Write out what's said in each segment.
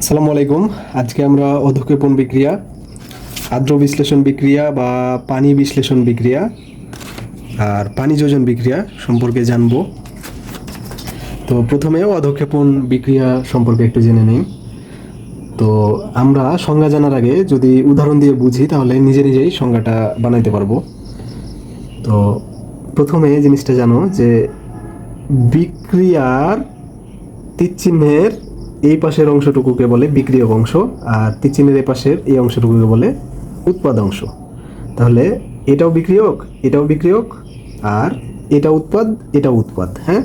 আসসালামু আলাইকুম। আজকে আমরা অধক্ষেপণ বিক্রিয়া, আর্দ্র বিশ্লেষণ বিক্রিয়া বা পানি বিশ্লেষণ বিক্রিয়া আর পানি যোজন বিক্রিয়া সম্পর্কে জানব। তো প্রথমে অধক্ষেপণ বিক্রিয়া সম্পর্কে একটু জেনে নিই। তো আমরা সংজ্ঞা জানার আগে যদি উদাহরণ দিয়ে বুঝি, তাহলে নিজে নিজেই সংজ্ঞাটা বানাইতে পারব। তো প্রথমে জিনিসটা জানো যে বিক্রিয়ার তীরচিহ্নের এই পাশের অংশটুকুকে বলে বিক্রিয়ক অংশ, আর তীরচিহ্নের এই পাশের এই অংশটুকুকে বলে উৎপাদ অংশ। তাহলে এটাও বিক্রিয়ক এটাও বিক্রিয়ক, আর এটা উৎপাদ এটা উৎপাদ হ্যাঁ?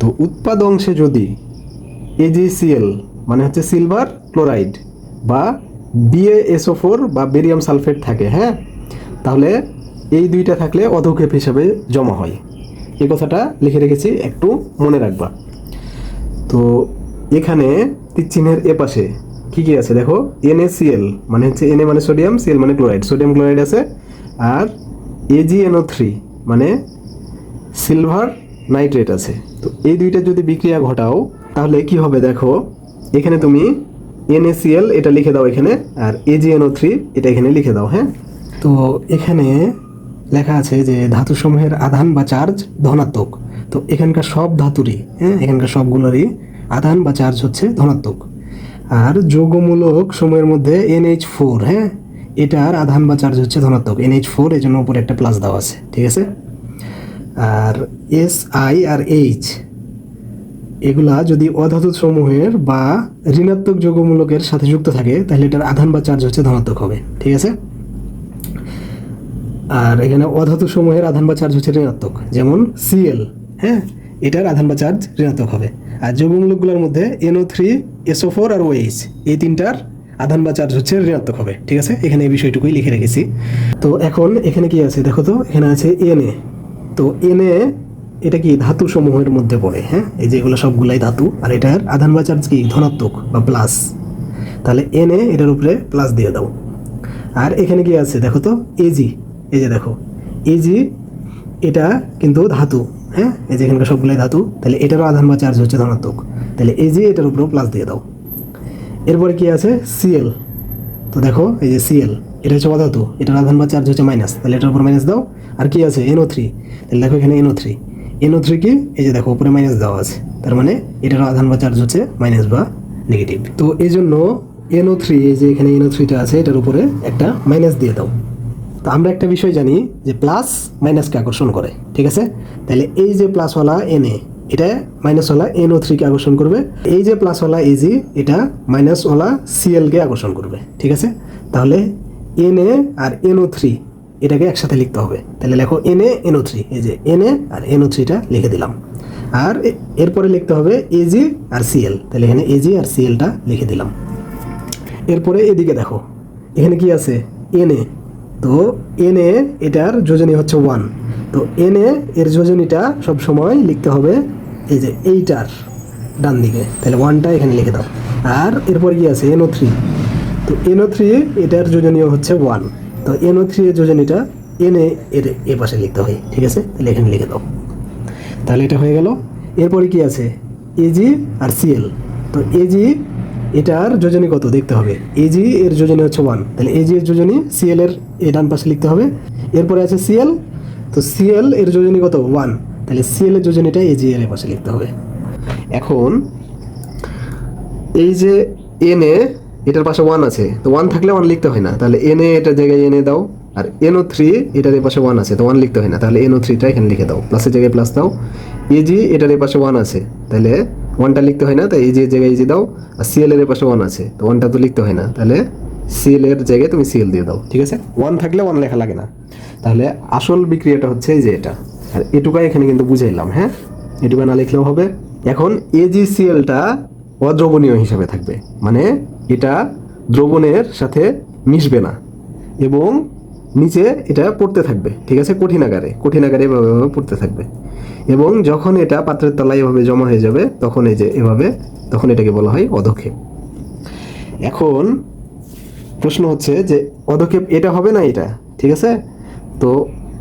তো উৎপাদ অংশে যদি এজিসিএল মানে হচ্ছে সিলভার ক্লোরাইড বা B A S O four বা বেরিয়াম সালফেট থাকে হ্যাঁ? তাহলে এই দুইটা থাকলে অধক্ষেপ হিসাবে জমা হয়। এই কথাটা লিখে রেখেছি একটু মনে রাখবা। তো এখানে তীরচিহ্নের এপাশে কি কি আছে? দেখো, NaCl মানে হচ্ছে Na মানে সোডিয়াম Cl মানে ক্লোরাইড সোডিয়াম ক্লোরাইড আছে। আর AgNO3 থ্রি মানে সিলভার নাইট্রেট আছে। তো এই দুইটা যদি বিক্রিয়া ঘটাও, তাহলে কি হবে দেখো, এখানে তুমি NaCl এটা লিখে দাও এখানে, আর AgNO3 থ্রি এটা এখানে লিখে দাও হ্যাঁ? তো এখানে লেখা আছে যে ধাতুসমূহের আধান বা চার্জ ধনাত্মক। তো এখানকার সব ধাতুরই হ্যাঁ? এখানকার সবগুলোরই আধান বা চার্জ হচ্ছে ধনাত্মক। আর যৌগমূলক সময়ের মধ্যে এনএইচ ফোর হ্যাঁ? এটার আধান বা চার্জ হচ্ছে ধনাত্মক। এনএইচ ফোর এই জন্য উপরে একটা প্লাস দেওয়া আছে, ঠিক আছে? আর এস আই আর এইচ এগুলা যদি অধাতু সমূহের বা ঋণাত্মক যৌগমূলকের সাথে যুক্ত থাকে, তাহলে এটার আধান বা চার্জ হচ্ছে ধনাত্মক হবে, ঠিক আছে? আর এখানে অধাতু সমূহের আধান বা চার্জ হচ্ছে ঋণাত্মক, যেমন সিএল হ্যাঁ? এটার আধান বা চার্জ ঋণাত্মক হবে। আর যৌগমূলকগুলোর মধ্যে N O three S O four আর ওএইচ এই তিনটার আধান বা চার্জ হচ্ছে ঋণাত্মক হবে, ঠিক আছে? এখানে এই বিষয়টুকুই লিখে রেখেছি। তো এখন এখানে কি আছে দেখো তো, এখানে আছে এনএ তো এনএ এটা কি ধাতু সমূহের মধ্যে পড়ে হ্যাঁ? এই যেগুলো সবগুলাই ধাতু, আর এটার আধান বা চার্জ কি? ধনাত্মক বা প্লাস তাহলে এনএ এটার উপরে প্লাস দিয়ে দাও। আর এখানে কি আছে দেখো তো এজি এই যে দেখো এজি এটা কিন্তু ধাতু। হ্যাঁ? এই যে এখানকার সবগুলাই ধাতু, তাহলে এটারও আধান বা চার্জ হচ্ছে ধনাত্মক। তাহলে এই যে এটার উপরেও প্লাস দিয়ে দাও। এরপরে কি আছে? সিএল তো দেখো, এই যে সিএল এটা হচ্ছে অধাতু, এটার আধান বা চার্জ হচ্ছে মাইনাস তাহলে এটার উপর মাইনাস দাও। আর কি আছে? এনও থ্রি তাহলে দেখো এখানে এনও থ্রি এনও থ্রি কি? এই যে দেখো, উপরে মাইনাস দেওয়া আছে। তার মানে এটারও আধান বা চার্জ হচ্ছে মাইনাস বা নেগেটিভ তো এই জন্য এনও থ্রি এই যে এখানে এনও থ্রিটা আছে, এটার উপরে একটা মাইনাস দিয়ে দাও। তো আমরা একটা বিষয় জানি যে প্লাস মাইনাসকে আকর্ষণ করে, ঠিক আছে? তাহলে এই যে প্লাসওয়ালা এ, এটা মাইনাসওয়ালা এনও থ্রিকে আকর্ষণ করবে। এই যে প্লাসওয়ালা এজি এটা মাইনাসওয়ালা সিএলকে আকর্ষণ করবে, ঠিক আছে? তাহলে এন এ আর এনও থ্রি এটাকে একসাথে লিখতে হবে। তাহলে লেখো এনএ এনও থ্রি এই যে এন এ আর এন এনও থ্রিটা লিখে দিলাম। আর এরপরে লিখতে হবে এজি আর সিএল তাহলে এখানে এজি আর সিএলটা লিখে দিলাম। এরপরে এদিকে দেখো, এখানে কি আছে? এনএ তো এনএ এটার যোজনী হচ্ছে ওয়ান তো এনএ এর যোজনীটা সব সময় লিখতে হবে এই যে এইটার ডান দিকে। তাহলে ওয়ানটা এখানে লিখে দাও। আর এরপর কি আছে? এনও থ্রি তো এনও থ্রি এটার যোজনীয় হচ্ছে ওয়ান তো এনও থ্রি এর যোজনীটা এনএ এর এ পাশে লিখতে হয়। ঠিক আছে? তাহলে এখানে লিখে দাও। তাহলে এটা হয়ে গেল। এরপরে কি আছে? এজি আর সিএল তো এজি এটার যোজনী কত দেখতে হবে? এজি এর যোজনী হচ্ছে ওয়ান তাহলে এজি এর যোজনী সিএল এর এ ডান পাশে লিখতে হবে। এরপরে আছে সিএল তো সিএল এর যোজনী কত? ওয়ান তাহলে সিএল এর যোজনীটা এজি এর পাশে লিখতে হবে। এখন, এই যে এন এ এটার পাশে ওয়ান আছে, তো ওয়ান থাকলে ওয়ান লিখতে হয় না। তাহলে এন এ এটার জায়গায় এনে দাও, আর এনও থ্রি এটার এ পাশে ওয়ান আছে, তো ওয়ান লিখতে হয় না। তাহলে এনও থ্রিটা এখানে লিখে দাও। প্লাসের জায়গায় প্লাস দাও। এজি এটার এ পাশে ওয়ান আছে, তাহলে ওয়ানটা লিখতে হয় না তাই এজি এর জায়গায় এজি দাও, আর সিএল এর পাশে ওয়ান আছে, তো ওয়ানটা তো লিখতে হয় না। তাহলে সিএল এর জায়গায় তুমি সিএল দিয়ে দাও, ঠিক আছে? ওয়ান থাকলে ওয়ান লেখা লাগে না। তাহলে আসল বিক্রিয়াটা হচ্ছে এই যে এটা। আর এটুকাই এখানে কিন্তু বুঝাইলাম হ্যাঁ? এটুকা না লিখলেও হবে। এখন এজিসিএলটা অদ্রবণীয় হিসাবে থাকবে। মানে এটা দ্রবণের সাথে মিশবে না। এবং নিচে এটা পড়তে থাকবে, ঠিক আছে? কঠিন আকারে কঠিন আকারে এভাবে এভাবে পড়তে থাকবে। এবং যখন এটা পাত্রের তলায় এভাবে জমা হয়ে যাবে, তখন এই যে এভাবে, তখন এটাকে বলা হয় অধক্ষেপ। এখন প্রশ্ন হচ্ছে যে, অধক্ষেপ এটা হবে না এটা, ঠিক আছে? তো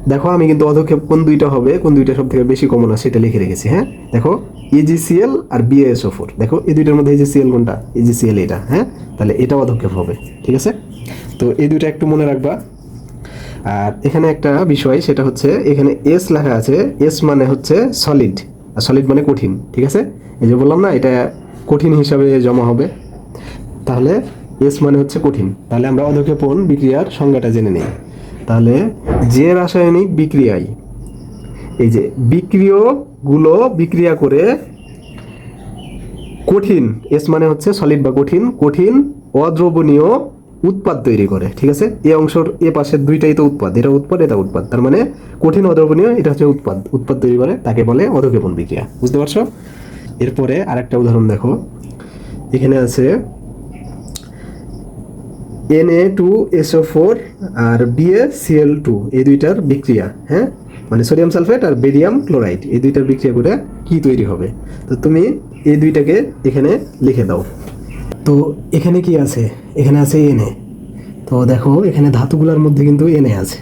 দেখো, আমি কিন্তু অধক্ষেপ কোন দুইটা হবে, কোন দুইটা সব থেকে বেশি কমন আছে সেটা লিখে রেখেছি হ্যাঁ? দেখো ইজিসিএল আর বিএসও ফোর দেখো, এই দুইটার মধ্যে ইজিসিএল কোনটা? ইজিসিএল এটা হ্যাঁ? তাহলে এটা অধক্ষেপ হবে, ঠিক আছে? তো এই দুইটা একটু মনে রাখবা। আর এখানে একটা বিষয়, সেটা হচ্ছে এখানে এস লেখা আছে এস মানে হচ্ছে সলিড আর সলিড মানে কঠিন, ঠিক আছে? এই যে বললাম না, এটা কঠিন হিসাবে জমা হবে। তাহলে এস মানে হচ্ছে কঠিন। তাহলে আমরা অধক্ষেপণ বিক্রিয়ার সংজ্ঞাটা জেনে নিই। তাহলে যে রাসায়নিক বিক্রিয়ায় এই যে বিক্রিয়গুলো বিক্রিয়া করে কঠিন এস মানে হচ্ছে সলিড বা কঠিন কঠিন, অদ্রবণীয় উৎপাদ তৈরি করে, ঠিক আছে? এই অংশর এ পাশের দুইটাই তো উৎপাদ, এটা উৎপাদ এটা উৎপাদ। তার মানে কঠিন অদ্রবণীয়, এটা হচ্ছে উৎপাদ। উৎপাদ তৈরি করে, তাকে বলে অধক্ষেপণ বিক্রিয়া, বুঝতে পারছ? এরপরে আরেকটা উদাহরণ দেখো। এখানে আছে N A two S O four R B A C L two এই দুইটার বিক্রিয়া হ্যাঁ? মানে সোডিয়াম সালফেট আর বেরিয়াম ক্লোরাইড, এই দুইটার বিক্রিয়া করে কি তৈরি হবে? তো তুমি এই দুইটাকে এখানে লিখে দাও। তো এখানে কি আছে? এখানে আছে এনএ তো দেখো, এখানে ধাতুগুলোর মধ্যে কিন্তু এনএ আছে।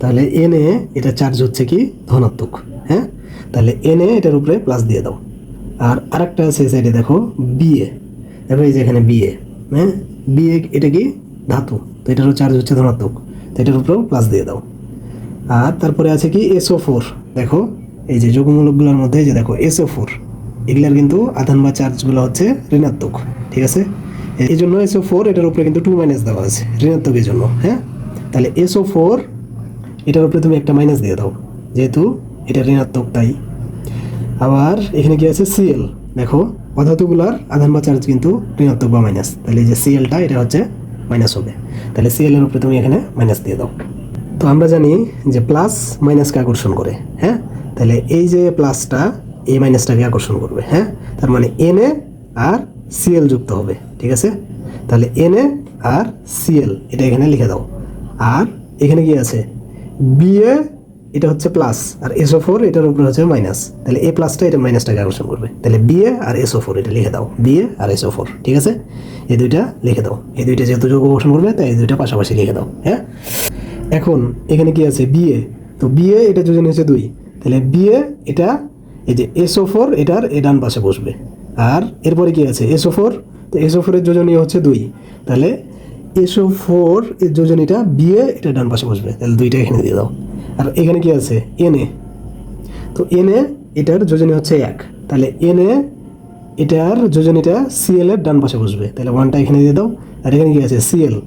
তাহলে এনএ এটা চার্জ হচ্ছে কি? ধনাত্মক হ্যাঁ? তাহলে এনএ এটার উপরে প্লাস দিয়ে দাও। আর আরেকটা আছে সাইডে দেখো বিএ দেখো এই যে এখানে বিএ হ্যাঁ? বিএ এটা কি? ধাতু। তো এটারও চার্জ হচ্ছে ধনাত্মক। তো এটার উপরেও প্লাস দিয়ে দাও। আর তারপরে আছে কি? এসও ফোর দেখো, এই যে যোগমূলকগুলোর মধ্যে যে দেখো এসও ফোর এগুলার কিন্তু আধান বা চার্জগুলো হচ্ছে ঋণাত্মক, ঠিক আছে? এই জন্য এসও ফোর এটার উপরে কিন্তু টু মাইনাস দেওয়া আছে, ঋণাত্মকের জন্য হ্যাঁ? তাহলে এসও ফোর এটার উপরে তুমি একটা মাইনাস দিয়ে দাও, যেহেতু এটা ঋণাত্মক, তাই। আবার এখানে কি আছে? সিএল দেখো অধাতুগুলার আধান বা চার্জ কিন্তু ঋণাত্মক বা মাইনাস তাহলে এই যে সিএলটা এটা হচ্ছে মাইনাস হবে। তাহলে সিএলের উপরে তুমি এখানে মাইনাস দিয়ে দাও। তো আমরা জানি যে প্লাস মাইনাসকে আকর্ষণ করে হ্যাঁ? তাহলে এই যে প্লাসটা এই মাইনাসটাকে আকর্ষণ করবে হ্যাঁ? তার মানে এনএ আর সিএল যুক্ত হবে, ঠিক আছে? তাহলে এনএ আর সিএল এটা এখানে লিখে দাও। আর এখানে কি আছে? বিএ এটা হচ্ছে প্লাস আর এসও ফোর এটার উপরে হচ্ছে মাইনাস তাহলে এ প্লাসটা এটা মাইনাসটাকে আকর্ষণ করবে। তাহলে বিএ আর এসও ফোর এটা লিখে দাও। বিএ আর এসও ফোর ঠিক আছে? এই দুইটা লিখে দাও। এই দুইটা যেহেতু যোগ আকর্ষণ করবে, তাই এই দুইটা পাশাপাশি লিখে দাও হ্যাঁ? এখন এখানে কি আছে? বিএ তো বিএ এটা যোজন হচ্ছে দুই। তাহলে বিএ এটা, এই যে এসও ফোর এটার, এ ডান পাশে বসবে। আর এরপরে কি আছে? এসও ফোর তো এসও ফোরের যোজনীয় হচ্ছে দুই। তাহলে এসও ফোর এর যোজনীটা বিএ এটা ডান পাশে বসবে। তাহলে দুইটা এখানে দিয়ে দাও। আর এখানে কি আছে? এনএ তো এনএ এটার যোজনী হচ্ছে এক। তাহলে এনএ এটার যোজনীটা সিএল এর ডান পাশে বসবে। তাহলে ওয়ানটা এখানে দিয়ে দাও। আর এখানে কি আছে? সিএল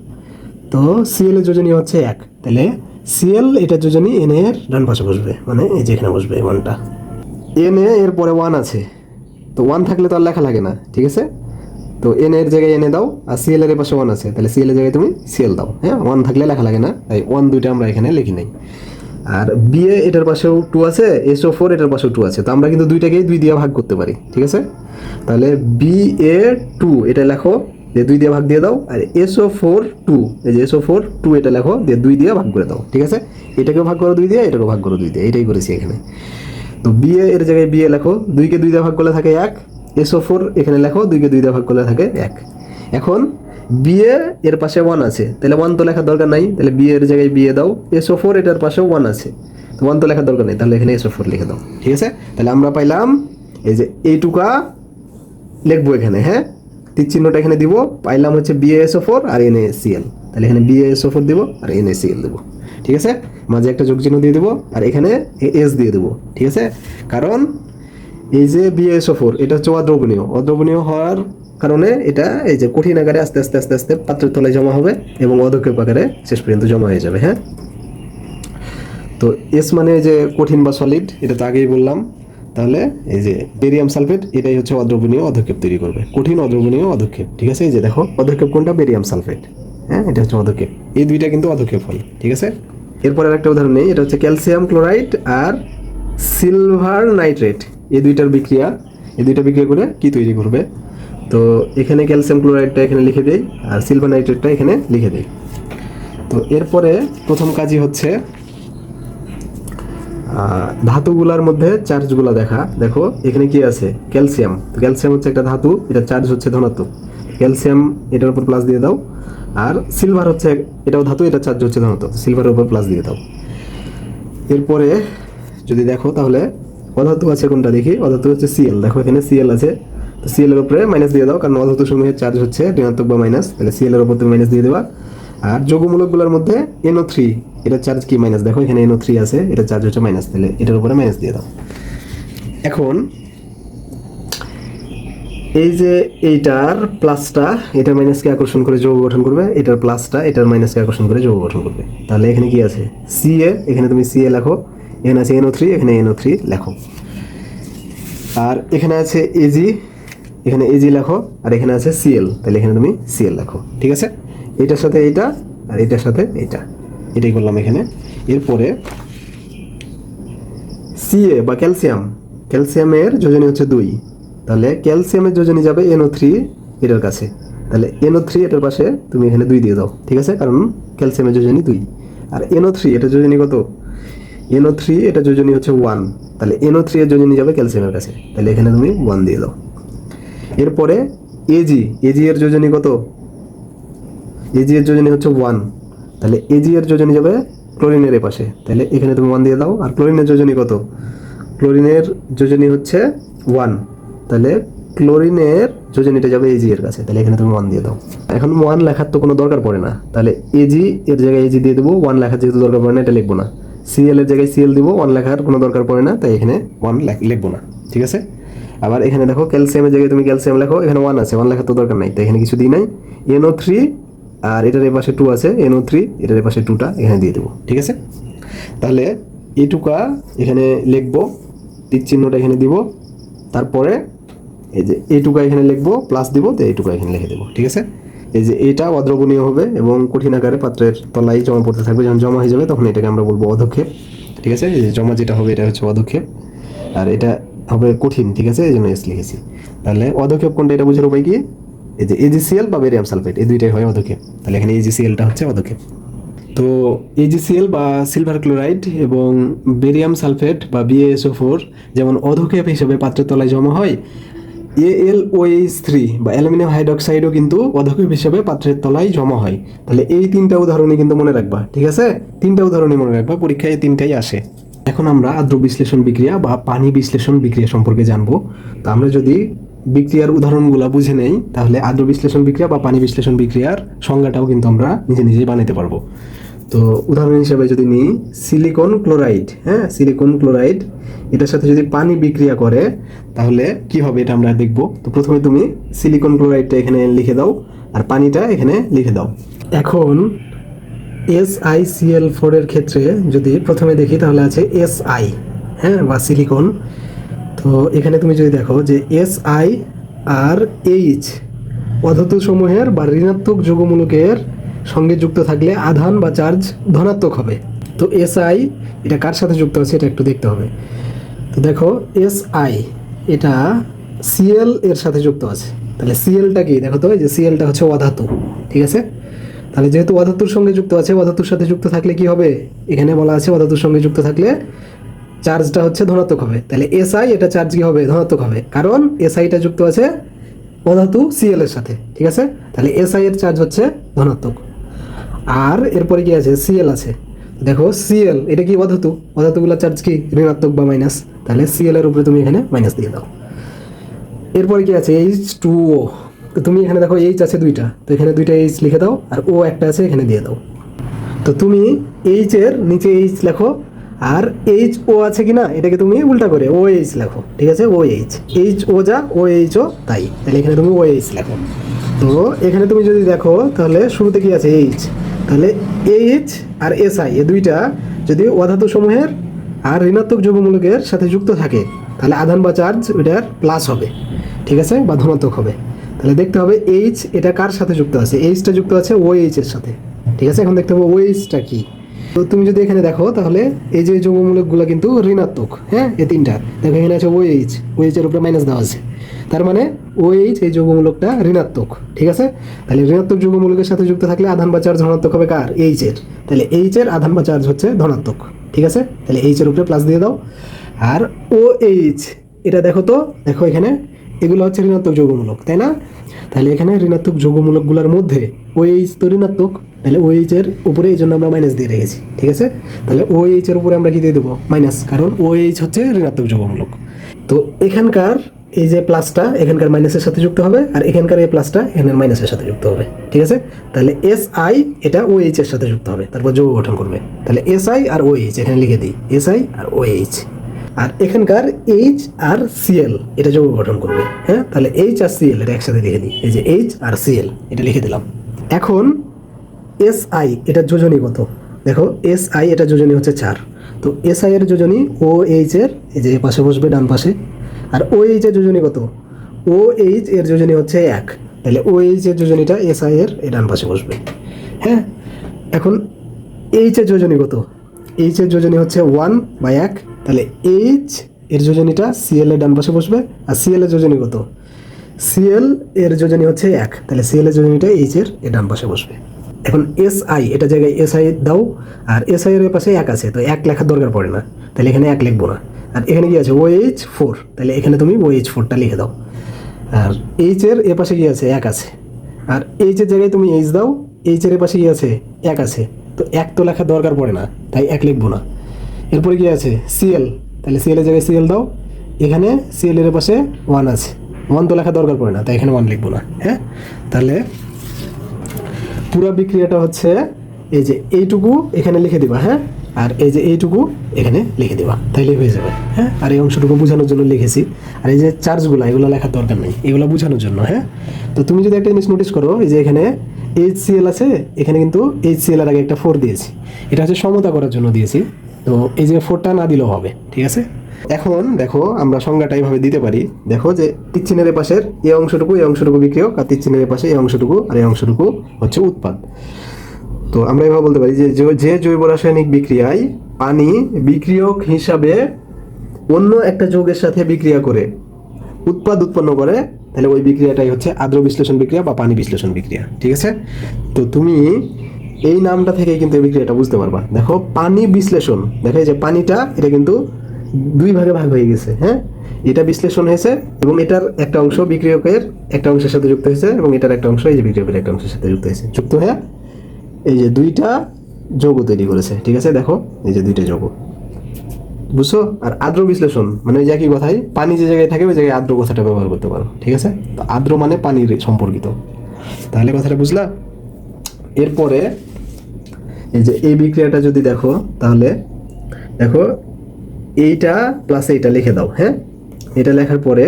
তো সিএল এর যোজনী হচ্ছে এক। তাহলে সিএল এটা যোজনী এন এর ডান পাশে বসবে। মানে এই যে এখানে বসবে ওয়ানটা এন এর পরে ওয়ান আছে। তো ওয়ান থাকলে তো আর লেখা লাগে না, ঠিক আছে? তো এন এর জায়গায় এনে দাও, আর সিএল এর পাশে ওয়ান আছে। তাহলে সিএল এর জায়গায় তুমি সিএল দাও হ্যাঁ? ওয়ান থাকলে লেখা লাগে না, তাই ওয়ান দুইটা আমরা এখানে লিখি নাই। আর বিএ এটার পাশেও টু আছে এসও ফোর এটার পাশেও টু আছে। তো আমরা কিন্তু দুইটাকেই দুই দিয়ে ভাগ করতে পারি, ঠিক আছে? তাহলে বি এ টু এটা লেখো, দিয়ে দুই দিয়ে ভাগ দিয়ে দাও, আর এসও ফোর টু এই যে এসও ফোর টু এটা লেখো, দিয়ে দুই দিয়ে ভাগ করে দাও, ঠিক আছে? এটাকেও ভাগ করো দুই দিয়ে, এটাকেও ভাগ করো দুই দিয়ে, এটাই করেছি এখানে। তো বিএ এর জায়গায় বিএ লেখো দুইকে দুই দিয়ে ভাগ করলে থাকে এক, এসও ফোর এখানে লেখো দুইকে দুই দিয়ে ভাগ করলে থাকে এক। এখন বিএ এর পাশে ওয়ান আছে, তাহলে ওয়ান তো লেখার দরকার নাই, তাহলে বিএ এর জায়গায় বিএ দাও, এসও ফোর এটার পাশেও ওয়ান আছে। তো ওয়ান তো লেখার দরকার নেই, তাহলে এখানে এসও ফোর লিখে দাও, ঠিক আছে? তাহলে আমরা পাইলাম এই যে এইটুকা লিখব এখানে হ্যাঁ? তীর চিহ্নটা এখানে দিব, পাইলাম হচ্ছে B A S O four R N C L তাহলে এখানে বিএএসও ফোর দিব আর এন সিএল দেবো। ঠিক আছে? মাঝে একটা যোগ চিহ্ন দিয়ে দেবো আর এখানে এস দিয়ে দেবো, ঠিক আছে? কারণ এই যে বিএএসও ফোর এটা হচ্ছে অদ্রবণীয়। অদ্রবণীয় হওয়ার কারণে এটা এই যে কঠিন আকারে আস্তে আস্তে আস্তে আস্তে পাত্রের তলায় জমা হবে এবং অধক্ষেপ আকারে শেষ পর্যন্ত জমা হয়ে যাবে হ্যাঁ? তো এস মানে যে কঠিন বা সলিড এটা তো আগেই বললাম। তাহলে এই যে বেরিয়াম সালফেট এটাই হচ্ছে অদ্রবণীয় অধক্ষেপ তৈরি করবে। কঠিন অদ্রবণীয় অধক্ষেপ, ঠিক আছে? এই যে দেখো, অধক্ষেপ কোনটা? বেরিয়াম সালফেট হ্যাঁ এটা হচ্ছে অধক্ষেপ এই দুইটা কিন্তু অধক্ষেপ ফল, ঠিক আছে? এরপরে একটা উদাহরণ নেই, এটা হচ্ছে ক্যালসিয়াম ক্লোরাইড আর সিলভার নাইট্রেট। এই দুইটার বিক্রিয়া, এই দুইটা বিক্রিয়া করে কি তৈরি করবে? তো এখানে ক্যালসিয়াম ক্লোরাইডটা এখানে লিখে দেই আর সিলভার নাইট্রেটটা এখানে লিখে দেই। তো এরপরে প্রথম কাজই হচ্ছে ধাতুগুলার মধ্যে চার্জগুলো দেখা। দেখো, এখানে কি আছে? ক্যালসিয়াম। ক্যালসিয়াম হচ্ছে একটা ধাতু, এটা চার্জ হচ্ছে ধনাত্মক। ক্যালসিয়াম এটার উপর প্লাস দিয়ে দাও। আর সিলভার হচ্ছে, এটাও ধাতু, এটা চার্জ হচ্ছে ধনাত্মক সিলভারের উপর প্লাস দিয়ে দাও। এরপরে যদি দেখো তাহলে অধাতু আছে কোনটা দেখি? অধাতু হচ্ছে সিএল দেখো এখানে সিএল আছে। তো সিএল এর উপরে মাইনাস দিয়ে দাও, কারণ অধাতু সমূহের চার্জ হচ্ছে ঋণাত্মক বা মাইনাস তাহলে সিএল এর উপর তুমি মাইনাস দিয়ে দেবা। আর যৌগমূলকগুলোর মধ্যে এনও থ্রি এটার চার্জ কি মাইনাস দেখো এখানে এনও থ্রি আছে, এটা চার্জ হচ্ছে মাইনাস তাহলে এটার উপরে মাইনাস দিয়ে দাও। এখন এই যে এইটার প্লাসটা, এটার মাইনাসকে আকর্ষণ করে যৌগ গঠন করবে, এটার প্লাসটা, এটার মাইনাসকে আকর্ষণ করে যৌগ গঠন করবে। তাহলে এখানে কি আছে? সি এ, এখানে তুমি সি এ লেখো, এখানে আছে এনও থ্রি এখানে এনও থ্রি লেখো। আর এখানে আছে এজি এখানে এজি লেখো, আর এখানে আছে সিএল তাহলে এখানে তুমি সিএল লেখো, ঠিক আছে? এটার সাথে এইটা, আর এটার সাথে এইটা, এটাই করলাম এখানে। এরপরে সিএ বা ক্যালসিয়াম ক্যালসিয়ামের যোজনী হচ্ছে দুই। তাহলে ক্যালসিয়ামের যোজনী যাবে এনও থ্রি এটার কাছে। তাহলে এনও থ্রি এটার পাশে তুমি এখানে দুই দিয়ে দাও, ঠিক আছে? কারণ ক্যালসিয়ামের যোজনী দুই। আর এনও থ্রি এটা যোজনী কত? এনও থ্রি এটা যোজনী হচ্ছে ওয়ান তাহলে এনও থ্রি এর যোজনী যাবে ক্যালসিয়ামের কাছে। তাহলে এখানে তুমি ওয়ান দিয়ে দাও। এরপরে এজি এজি এর যোজনী কত? এজি এর যোজনী হচ্ছে ওয়ান তাহলে এজি এর যোজনী যাবে ক্লোরিনের পাশে। তাহলে এখানে তুমি ওয়ান দিয়ে দাও। আর ক্লোরিনের যোজনী কত? ক্লোরিনের যোজনী হচ্ছে ওয়ান তাহলে ক্লোরিনের যোজনীটা যাবে এজি এর কাছে, তাহলে এখানে তুমি ওয়ান দিয়ে দাও। এখন ওয়ান লেখার তো কোনো দরকার পড়ে না। তাহলে এজি এর জায়গায় এজি দিয়ে দেবো ওয়ান লেখার যেহেতু দরকার পড়ে না, এটা লিখব না। সিএল এর জায়গায় সিএল দিব ওয়ান লেখার কোনো দরকার পড়ে না, তাই এখানে ওয়ান লিখব না। ঠিক আছে? আবার এখানে দেখো ক্যালসিয়ামের জায়গায় তুমি ক্যালসিয়াম লেখো, এখানে ওয়ান আছে ওয়ান লেখার তো দরকার নাই, তাই এখানে কিছু দিই নাই। এনও থ্রি আর এটার এই পাশে টু আছে এনও থ্রি এটার এই পাশে টুটা এখানে দিয়ে দেবো। ঠিক আছে? তাহলে এইটুকা এখানে লিখব তীর চিহ্নটা এখানে দিব। তারপরে এই যে এইটুকা এখানে লিখব প্লাস দিব, তো এইটুকা এখানে লিখে দেবো, ঠিক আছে? এই যে এটা অদ্রবণীয় হবে এবং কঠিন আকারে পাত্রের তলায় জমা পড়তে থাকবে, যখন জমা হয়ে যাবে তখন এটাকে আমরা বলব অধক্ষেপ, ঠিক আছে? এই যে জমা যেটা হবে এটা হচ্ছে অধক্ষেপ, আর এটা হবে কঠিন, ঠিক আছে? এই জন্য এস লিখেছি। তাহলে অধক্ষেপ কোনটা এটা বুঝার উপায় কি? এই যে এজিসিএল বা বেরিয়াম সালফেট এই দুইটাই হয় অধক্ষেপ। তাহলে এখানে এজিসিএলটা হচ্ছে অধক্ষেপ। তো এজিসিএল বা সিলভার ক্লোরাইড এবং বেরিয়াম সালফেট বা বিএসও ফোর যেমন অধক্ষেপ হিসেবে পাত্রের তলায় জমা হয় A L O H three বা অ্যালুমিনিয়াম হাইড্রক্সাইডও কিন্তু অধক্ষেপ হিসেবে পাত্রের তলায় জমা হয়। তাহলে এই তিনটা উদাহরণই কিন্তু মনে রাখবা, ঠিক আছে? তিনটা উদাহরণই মনে রাখবা, পরীক্ষায় তিনটাই আসে। এখন আমরা আদ্র বিশ্লেষণ বিক্রিয়া বা পানি বিশ্লেষণ বিক্রিয়া সম্পর্কে জানব। তো আমরা যদি বিক্রিয়ার উদাহরণগুলো বুঝে নেই, তাহলে আদ্র বিশ্লেষণ বিক্রিয়া বা পানি বিশ্লেষণ বিক্রিয়ার সংজ্ঞাটাও কিন্তু আমরা নিজে নিজেই বানাতে পারব। তো উদাহরণ হিসাবে যদি নিই সিলিকন ক্লোরাইড হ্যাঁ সিলিকন ক্লোরাইড এটার সাথে যদি পানি বিক্রিয়া করে, তাহলে কি হবে এটা আমরা দেখব। তো প্রথমে তুমি সিলিকন ক্লোরাইডটা এখানে লিখে দাও আর পানিটা এখানে লিখে দাও। এখন এস আই সি সিএল ফোরের ক্ষেত্রে যদি প্রথমে দেখি, তাহলে আছে এস আই হ্যাঁ বা সিলিকন তো এখানে তুমি যদি দেখো যে এস আই আর এইচ অধাতু সমূহের বা ঋণাত্মক যুগমূলকের সঙ্গে যুক্ত থাকলে আধান বা চার্জ ধনাত্মক হবে। তো এস আই এটা কার সাথে যুক্ত আছে এটা একটু দেখতে হবে। তো দেখো এস আই এটা সিএল এর সাথে যুক্ত আছে। তাহলে সিএলটা কি? দেখো তো, এই যে সিএলটা হচ্ছে অধাতু, ঠিক আছে? তাহলে যেহেতু অধাতুর সঙ্গে যুক্ত আছে, অধাতুর সাথে যুক্ত থাকলে কি হবে? এখানে বলা আছে অধাতুর সঙ্গে যুক্ত থাকলে চার্জটা হচ্ছে ধনাত্মক হবে। তাহলে এসআই এটা চার্জ কি হবে? ধনাত্মক হবে। কারণ এসআইটা যুক্ত আছে অধাতু সিএল এর সাথে, ঠিক আছে? তাহলে এসআই এর চার্জ হচ্ছে ধনাত্মক। আর এরপরে কি আছে? সিএল আছে। দেখো সিএল এটা কি অধাতু? অধাতুগুলোর চার্জ কি? ঋণাত্মক বা মাইনাস তাহলে সিএল এর উপরে তুমি এখানে মাইনাস দিয়ে দাও। এরপরে কি আছে? এইচ টু ও তো তুমি এখানে দেখো এইচ আছে দুইটা। তো এখানে দুইটা এইচ লিখে দাও, আর ও একটা আছে এখানে দিয়ে দাও। তো তুমি এইচ এর নিচে এইচ লেখো, আর এইচ ও আছে কিনা? এটাকে তুমি উল্টা করে ও এইচ লেখো। ঠিক আছে? ও এইচ এইচ ও যা ও এইচ ও তাই। তাহলে এখানে তুমি ও এইচ লেখো। তো এখানে তুমি যদি দেখো, তাহলে শুরুতে কি আছে? এইচ তাহলে এইচ আর এস আই এ দুইটা যদি অধাতু সমূহের আর ঋণাত্মক যৌগমূলকের সাথে যুক্ত থাকে, তাহলে আধান বা চার্জ ওইটার প্লাস হবে, ঠিক আছে? বা ধনাত্মক হবে। তাহলে দেখতে হবে এইচ এটা কার সাথে যুক্ত আছে? এইচটা যুক্ত আছে ও এইচ এর সাথে, ঠিক আছে? এখন দেখতে হবে ও এইচটা কি? তো তুমি যদি এখানে দেখো, তাহলে এই যে যৌগমূলকগুলো কিন্তু ঋণাত্মক হ্যাঁ? এই তিনটা। দেখো এখানে আছে ও এইচ ও এইচ এর উপরে মাইনাস দেওয়া আছে। তার মানে ও এইচ এই যৌগমূলকটা ঋণাত্মক, ঠিক আছে? তাহলে ঋণাত্মক যৌগমূলকের সাথে যুক্ত থাকলে আধান বা চার্জ ধনাত্মক হবে কার? এইচ এর। তাহলে এইচ এর আধান বা চার্জ হচ্ছে ধনাত্মক, ঠিক আছে? তাহলে এইচ এর উপরে প্লাস দিয়ে দাও। আর ও এইচ এটা দেখো তো, দেখো এখানে, এগুলো হচ্ছে ঋণাত্মক যৌগমূলক, তাই না? তাহলে এখানে ঋণাত্মক যৌগমূলকগুলোর মধ্যে ওএইচ তো ঋণাত্মক, তাহলে ওএইচ এর উপরে এই জন্য আমরা মাইনাস দিয়ে রেখেছি, ঠিক আছে? তাহলে ওএইচ এর উপরে আমরা কি দিয়ে দেবো? মাইনাস কারণ ওএইচ হচ্ছে ঋণাত্মক যৌগমূলক। তো এখানকার এই যে প্লাসটা, এখানকার মাইনাসের সাথে যুক্ত হবে, আর এখানকার এই প্লাসটা, এখানের মাইনাসের সাথে যুক্ত হবে, ঠিক আছে? তাহলে এস আই এটা ও এইচ এর সাথে যুক্ত হবে, তারপর যৌগ গঠন করবে। তাহলে এস আই আর ও এইচ এখানে লিখে দিই এস আই আর ও এইচ আর এখানকার এইচ আর সিএল এটা যৌগ গঠন করবে হ্যাঁ? তাহলে এইচ আর সিএল এটা একসাথে লিখে দিই, এই যে এইচ আর সিএল এটা লিখে দিলাম। এখন এস আই এটা যোজনী কত? দেখো এস আই এটা যোজনী হচ্ছে চার, তো এস আই এর যোজনী ও এইচ এর, এই যে এ পাশে বসবে, ডান পাশে আর ও এইচ এর যোজনী কত? ও এইচ এর যোজনী হচ্ছে এক। তাহলে ও এইচ এর যোজনীটা এস আই এর এই ডান পাশে বসবে। হ্যাঁ? এখন এইচ এর যোজনী কত? এইচ এর যোজনী হচ্ছে ওয়ান বাই এক। তাহলে এইচ এর যোজনীটা সিএল এর ডান পাশে বসবে। আর সিএল এর যোজনী কত? সিএল এর যোজনী হচ্ছে এক। তাহলে সিএল এর যোজনীটা এইচ এর এ ডান পাশে বসবে। এখন এস আই এটা জায়গায় এস আই দাও। আর এস আই এর পাশে এক আছে, তো এক লেখার দরকার পড়ে না। তাহলে এখানে এক লিখব না। আর এখানে কি আছে? ও এইচ ফোর তাহলে এখানে তুমি ও এইচ ফোরটা লিখে দাও। আর এইচ এর এ পাশে কি আছে? এক আছে। আর এইচ এর জায়গায় তুমি এইচ দাও। এইচ এর এ পাশে কি আছে? এক আছে। তো এক তো লেখার দরকার পড়ে না, তাই এক লিখব না। এরপরে কি আছে? সিএল তাহলে সিএল এর জায়গায় সিএল দাও। এখানে সিএল এর পাশে ওয়ান আছে। ওয়ান তো লেখা দরকার পড়ে না, তাই এখানে ওয়ান লিখব না হ্যাঁ? তাহলে পুরো বিক্রিয়াটা হচ্ছে এই যে এইটুকু এখানে লিখে দিবা হ্যাঁ? আর এই যে এইটুকু এখানে লিখে দিবা, তাইলে হয়ে যাবে। হ্যাঁ? আর এই অংশটুকু বোঝানোর জন্য লিখেছি। আর এই যে চার্জগুলো এগুলো লেখার দরকার নেই, এগুলো বোঝানোর জন্য হ্যাঁ? তো তুমি যদি একটা জিনিস নোটিস করো, এই যে এখানে এইচ সিএল আছে, এখানে কিন্তু এইচ সিএল এর আগে একটা ফোর দিয়েছি। এটা হচ্ছে সমতা করার জন্য দিয়েছি। তো এই যে ফোরটা না দিলেও হবে, ঠিক আছে? এখন দেখো, আমরা সংজ্ঞাটা এইভাবে দিতে পারি। দেখো যে তীরচিহ্নের এ পাশের এই অংশটুকু এই অংশটুকু বিক্রিয়ক, আর তীরচিহ্নের এ পাশে এই অংশটুকু, আর এই অংশটুকু হচ্ছে উৎপাদ। তো আমরা এভাবে বলতে পারি যে যে- জৈব রাসায়নিক বিক্রিয়ায় পানি বিক্রিয়ক হিসাবে অন্য একটা যৌগের সাথে বিক্রিয়া করে উৎপাদ উৎপন্ন করে, তাহলে ওই বিক্রিয়াটাই হচ্ছে আদ্র বিশ্লেষণ বিক্রিয়া বা পানি বিশ্লেষণ বিক্রিয়া, ঠিক আছে? তো তুমি এই নামটা থেকেই কিন্তু এই বিক্রিয়াটা বুঝতে পারবা। দেখো, পানি বিশ্লেষণ, দেখো যে পানিটা, এটা কিন্তু দুই ভাগে ভাগ হয়ে গেছে হ্যাঁ? এটা বিশ্লেষণ হয়েছে এবং এটার একটা অংশ বিক্রিয়কের একটা অংশের সাথে যুক্ত হয়েছে এবং এটার একটা অংশ এই যে বিক্রিয়কের একটা অংশের সাথে যুক্ত হয়েছে। যুক্ত হয়ে এই যে দুইটা যৌগ তৈরি করেছে, ঠিক আছে? দেখো, এই যে দুইটা যৌগ। বুঝছ? আর আর্দ্র বিশ্লেষণ মানে ওই একই কথাই, পানি যে জায়গায় থাকে, ওই জায়গায় আর্দ্র কথাটা ব্যবহার করতে পারো, ঠিক আছে? তো আর্দ্র মানে পানির সম্পর্কিত। তাহলে কথাটা বুঝলা? এরপরে, এই যে এই বিক্রিয়াটা যদি দেখো, তাহলে দেখো, এইটা প্লাস এইটা লিখে দাও হ্যাঁ? এটা লেখার পরে,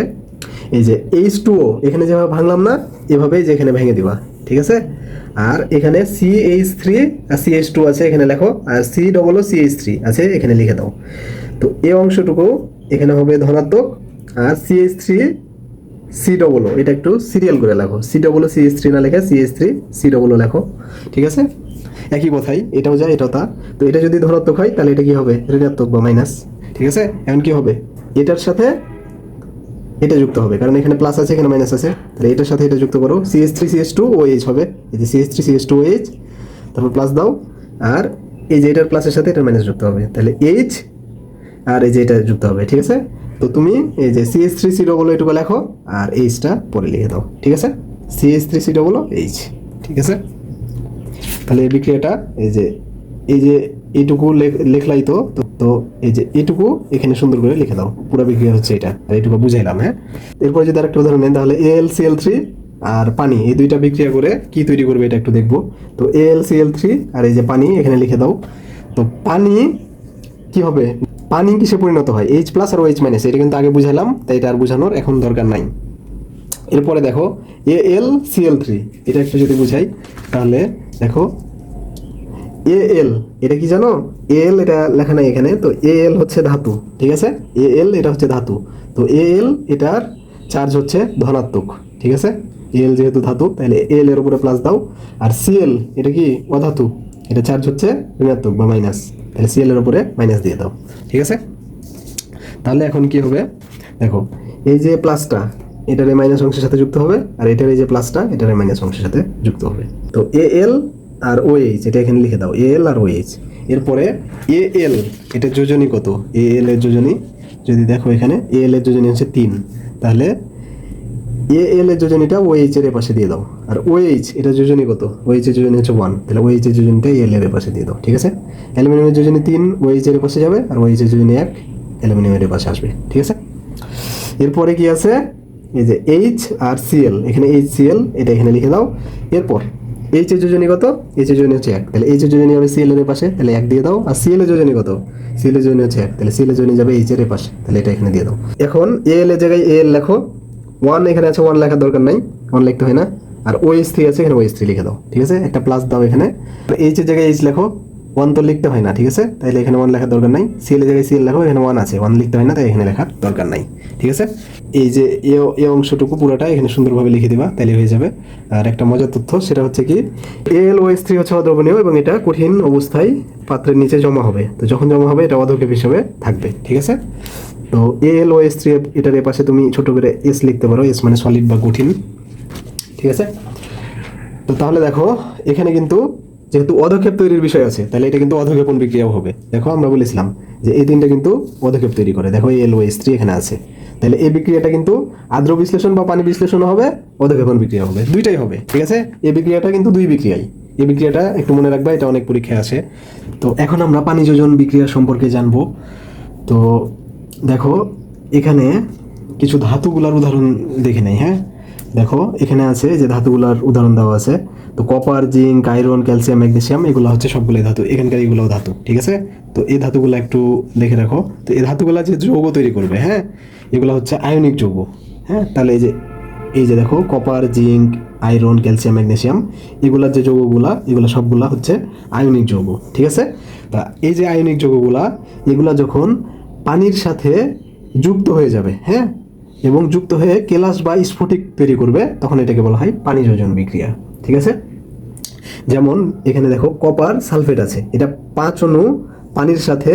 এই যে এইচ টু এখানে যেভাবে ভাঙলাম না, এভাবেই যে এখানে ভেঙে দিবা, ঠিক আছে? আর এখানে সি এইচ থ্রি আর সি এইচ টু আছে এখানে লেখো, আর C double C H three আছে এখানে লিখে দাও। তো এই অংশটুকু এখানে হবে ধনাত্মক, আর C H three C double এটা একটু সিরিয়াল করে লেখো। C double C H three না লেখে C H three C double লেখো, ঠিক আছে? একই কথাই, এটাও যা, এটাও তা। তো এটা যদি ধনাত্মক হয়, তাহলে এটা কি হবে? ঋণাত্মক বা মাইনাস ঠিক আছে? এমন কি হবে? এটার সাথে এটা যুক্ত হবে। কারণ এখানে প্লাস আছে, এখানে মাইনাস আছে। তাহলে এটার সাথে এটা যুক্ত করো। C S three C S two O H হবে। এই যে C S three C S two O H তারপর প্লাস দাও। আর এই যে এটার প্লাসের সাথে এটার মাইনাস যুক্ত হবে। তাহলে এইচ আর এই যে এটা যুক্ত হবে, ঠিক আছে? তো তুমি এই যে সিএস থ্রি সি ডবল এটুকু লেখো, আর এইচটা পরে লিখে দাও, ঠিক আছে? C S three C double H ঠিক আছে? তাহলে এই বিক্রিয়াটা, এই যে এই যে এইটুকু লেখ- লেখলাই তো তো- এই যে এটুকু এখানে সুন্দর করে লিখে দাও। পুরো বিক্রিয়া হচ্ছে এটা। আর এইটুকু বুঝাইলাম হ্যাঁ? এরপর যদি আরেকটা উদাহরণ নেন, তাহলে এল সিএল থ্রি আর পানি, এই দুইটা বিক্রিয়া করে কি তৈরি করবে এটা একটু দেখব। তো এল সিএল থ্রি আর এই যে পানি, এখানে লিখে দাও। তো পানি কি হবে? পানি কিসে পরিণত হয়? এইচ প্লাস আর এইচ মাইনাস এটা কিন্তু আগে বুঝাইলাম, তাই এটা আর বোঝানোর এখন দরকার নাই। এরপরে দেখো এ এল সিএল থ্রি এটা একটু যদি বুঝাই, তাহলে দেখো এ এল এটা কি জানো? এ এল এটা লেখা নাই এখানে, তো এ এল হচ্ছে ধাতু, ঠিক আছে? এ এল এটা হচ্ছে ধাতু, তো এ এল এটার চার্জ হচ্ছে ধনাত্মক, ঠিক আছে? এ এল যেহেতু ধাতু, তাহলে এল এর উপরে প্লাস দাও, আর সিএল এটা কি? অধাতু, এটা চার্জ হচ্ছে ঋণাত্মক বা মাইনাস তাহলে সিএল এর উপরে মাইনাস দিয়ে দাও, ঠিক আছে? তাহলে এখন কি হবে? দেখো, এই যে প্লাসটা এটার মাইনাস অংশের সাথে যুক্ত হবে, আর এটার এই যে প্লাসটা এটার মাইনাস অংশের সাথে যুক্ত হবে, তো এ এল আর ও এইচ এটা এখানে লিখে দাও এ এল আর ও এইচ এরপরে এ এল এটা যোজনী কত? এ এল এর যোজনী, যদি দেখো এখানে এ এল এর যোজনী হচ্ছে তিন। তাহলে এ এল এর যোজনীটা ও এইচ এর পাশে দিয়ে দাও। আর ও এইচ এটা যোজনী কত? ও এইচ এর যোজনী হচ্ছে ওয়ান তাহলে ও এইচ এর যোজনীটা এল এর পাশে দিয়ে দাও, ঠিক আছে? অ্যালুমিনিয়ামের যোজনী তিন ও এইচ এর পাশে যাবে, আর ও এইচ এর যোজনী এক অ্যালুমিনিয়ামের পাশে আসবে, ঠিক আছে? এরপরে কি আছে? এই যে এইচ আর সিএল এখানে এইচ সিএল এটা এখানে লিখে দাও। এরপর এইচ এ যোজনী কত? এইচ এ যোজনী হচ্ছে এক। তাহলে এইচ এ যোজনী হবে সিএল এর পাশে, তাহলে এক দিয়ে দাও। আর সিএল এর যোজনী কত? সিএল এর যোজনী হচ্ছে এক। তাহলে সিএল এর যোজনী যাবে এইচ এর পাশে। তাহলে এটা এখানে দিয়ে দাও। এখন এ এল এর জায়গায় এ এল লেখো। ওয়ান এখানে আছে ওয়ান লেখার দরকার নাই। ওয়ান লিখতে হয় না। আর ওএস থ্রি আছে, এখানে ওএস থ্রি লিখে দাও। ঠিক আছে? একটা প্লাস দাও এখানে। এইচ এর জায়গায় এইচ লেখো। ওয়ান তো লিখতে হয় না, ঠিক আছে? তাইলে এখানে ওয়ান লেখার দরকার নাই। সিএল এর জায়গায় সিএল লেখো, এখানে ওয়ান আছে। ওয়ান লিখতে হয় না, তাই এখানে লেখার দরকার নাই, ঠিক আছে? এই যে এ অংশটুকু পুরোটা এখানে সুন্দরভাবে লিখে দিবা, তাইলে হয়ে যাবে। আর একটা মজার তথ্য, সেটা হচ্ছে কি এল ওএস থ্রি হচ্ছে অদ্রবণীয় এবং এটা কঠিন অবস্থায় পাত্রের নিচে জমা হবে। তো যখন জমা হবে, এটা অধক্ষেপ হিসেবে থাকবে, ঠিক আছে? তো এল ও এস থ্রি এটার এপাশে তুমি ছোট করে এস লিখতে পারো এস মানে সলিড বা কঠিন, ঠিক আছে? তো তাহলে দেখো, এখানে কিন্তু যেহেতু অধক্ষেপ তৈরির বিষয় আছে, তাহলে এটা কিন্তু অধক্ষেপণ বিক্রিয়াও হবে। দেখো, আমরা বলেছিলাম যে এই তিনটা কিন্তু অধক্ষেপ তৈরি করে। দেখো এল ও এস থ্রি এখানে আছে। তাহলে এই বিক্রিয়াটা কিন্তু আর্দ্র বিশ্লেষণ বা পানি বিশ্লেষণ হবে, অধক্ষেপণ বিক্রিয়া হবে। দুইটাই হবে, ঠিক আছে? এই বিক্রিয়াটা কিন্তু দুই বিক্রিয়াই। এই বিক্রিয়াটা একটু মনে রাখবা, এটা অনেক পরীক্ষায় আসে তো এখন আমরা পানি যোজন বিক্রিয়া সম্পর্কে জানব। তো দেখো, এখানে কিছু ধাতুগুলার উদাহরণ দেখে নেই হ্যাঁ? দেখো, এখানে আছে যে ধাতুগুলার উদাহরণ দেওয়া আছে। তো copper, zinc, iron, calcium, magnesium, এগুলো হচ্ছে সবগুলোই ধাতু। এখানকার এগুলোও ধাতু, ঠিক আছে? তো এই ধাতুগুলো একটু দেখে রাখো। তো এই ধাতুগুলা যে যৌগ তৈরি করবে হ্যাঁ? এগুলো হচ্ছে আয়নিক যৌগ হ্যাঁ? তাহলে এই যে এই যে দেখো, copper, zinc, iron, calcium, magnesium এগুলার যে যৌগগুলা, এগুলো সবগুলা হচ্ছে আয়নিক যৌগ, ঠিক আছে? তা এই যে আয়নিক যৌগগুলা, এগুলা যখন পানির সাথে যুক্ত হয়ে যাবে হ্যাঁ? এবং যুক্ত হয়ে কেলাস বা স্ফটিক তৈরি করবে, তখন এটাকে বলা হয় পানি যোজন বিক্রিয়া, ঠিক আছে? যেমন এখানে দেখো কপার সালফেট আছে, এটা পাঁচ অণু পানির সাথে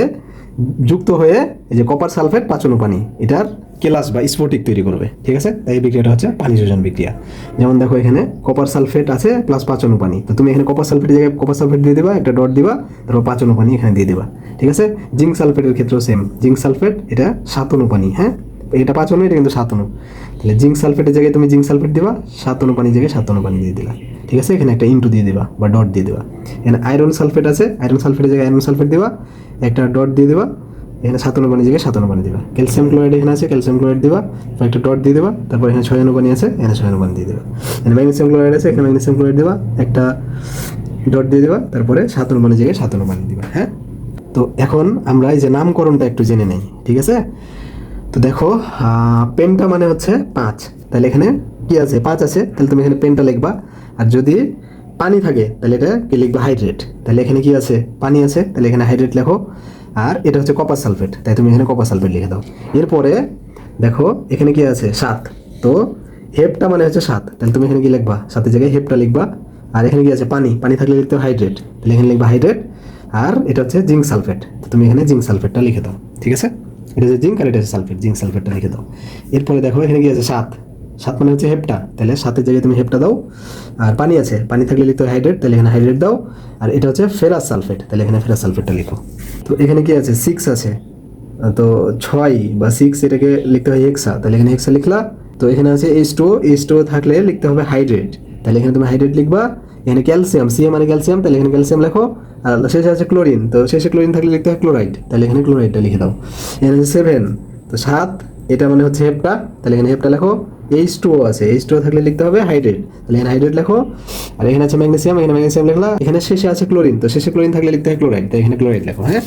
যুক্ত হয়ে, এই যে কপার সালফেট পাঁচ অণু পানি, এটার কেলাস বা স্ফটিক তৈরি করবে, ঠিক আছে? তাই এই বিক্রিয়াটা হচ্ছে পানি যোজন বিক্রিয়া। যেমন দেখো এখানে কপার সালফেট আছে প্লাস পাঁচ অণু পানি, তো তুমি এখানে কপার সালফেটের জায়গায় কপার সালফেট দিয়ে দিবা, একটা ডট দিবা, তারপর পাঁচ অণু পানি এখানে দিয়ে দিবা, ঠিক আছে? জিঙ্ক সালফেটের ক্ষেত্রেও সেম জিঙ্ক সালফেট, এটা সাত অণু পানি হ্যাঁ? এটা পাঁচ অণু এটা কিন্তু সাত অণু তাহলে জিঙ্ক সালফেটের জায়গায় তুমি জিঙ্ক সালফেট দিবা, সাত অণু পানির জায়গায় সাত অণু পানি দিয়ে দিলা। ঠিক আছে? এখানে একটা ইন্টু দিয়ে দিবা বা ডট দিয়ে দিবা। এখানে আয়রন সালফেট আছে আয়রন সালফেটের জায়গায় আয়রন সালফেট দিবা, একটা ডট দিয়ে দিবা, এখানে সাত অণু পানির জায়গায় সাত অণু পানি দিবা। ক্যালসিয়াম ক্লোরাইড এখানে আছে ক্যালসিয়াম ক্লোরাইড দিবা তারপর একটা ডট দিয়ে দিবা, তারপর এখানে ছয় অণু পানি আছে, এখানে ছয় অণু পানি দিয়ে দিবা। এখানে ম্যাগনেসিয়াম ক্লোরাইড আছে, এখানে ম্যাগনেসিয়াম ক্লোরাইড দিবা, একটা ডট দিয়ে দিবা, তারপরে সাত অণু পানির জায়গায় সাত অণু পানি দিবা হ্যাঁ? তো এখন আমরা এই যে নামকরণটা একটু জেনে নেই, ঠিক আছে? তো দেখো পেনটা মানে হচ্ছে পাঁচ। তাহলে এখানে কি আছে? পাঁচ আছে, তাহলে তুমি এখানে পেনটা লিখবা। আর যদি পানি থাকে, তাহলে এটা কি লিখবা? হাইড্রেট তাহলে এখানে কি আছে? পানি আছে, তাহলে এখানে হাইড্রেট লেখো। আর এটা হচ্ছে কপার সালফেট তাই তুমি এখানে কপার সালফেট লিখে দাও। এরপরে দেখো, এখানে কি আছে? সাত। তো হেপটা মানে হচ্ছে সাত। তাহলে তুমি এখানে কি লিখবা? সাতের জায়গায় হেপটা লিখবা। আর এখানে কি আছে? পানি। পানি থাকলে লিখতে হাইড্রেট তাহলে এখানে লিখবা হাইড্রেট আর এটা হচ্ছে জিঙ্ক সালফেট তো তুমি এখানে জিঙ্ক সালফেটটা লিখে দাও। ঠিক আছে? এটা হচ্ছে জিঙ্ক আর এটা সালফেট, জিঙ্ক সালফেটটা লিখে দাও। এরপরে দেখো, এখানে কি আছে সাত। সাত মানে হচ্ছে হেপটা। তাহলে সাতের জায়গায় তুমি হেপটা দাও। আর পানি আছে, পানি থাকলে লিখতে হাইড্রেট, তাহলে এখানে হাইড্রেট দাও। আর এটা হচ্ছে ফেরাস সালফেট, তাহলে এখানে ফেরাস সালফেটটা লিখো। তো এখানে কি আছে? সিক্স আছে। তো ছয় বা সিক্স এটাকে লিখতে হয় হেক্সা তাহলে এখানে হেক্সা লিখলা। তো এখানে আছে এইচ টু এইচ টু থাকলে লিখতে হবে হাইড্রেট। তাহলে এখানে তুমি হাইড্রেট লিখবা। এখানে ক্যালসিয়াম সিএম মানে ক্যালসিয়াম। তাহলে এখানে ক্যালসিয়াম লেখো। আর শেষে আছে ক্লোরিন তো শেষে ক্লোরিন থাকলে লিখতে হয় ক্লোরাইড তাহলে এখানে ক্লোরাইডটা লিখে দাও। এখানে আছে সেভেন তো সাত, এটা মানে হচ্ছে হেপটা। তাহলে এখানে হেপটা লেখো এইচ টু আছে। এইচ টু থাকলে লিখতে হবে হাইড্রেট তাহলে এখানে হাইড্রেট লেখো। আর এখানে আছে ম্যাগনেসিয়াম এখানে ম্যাগনেসিয়াম লিখলা। এখানে শেষে আছে ক্লোরিন তো শেষে ক্লোরিন থাকলে লিখতে হয় ক্লোরাইড তাই এখানে ক্লোরাইড লেখো হ্যাঁ?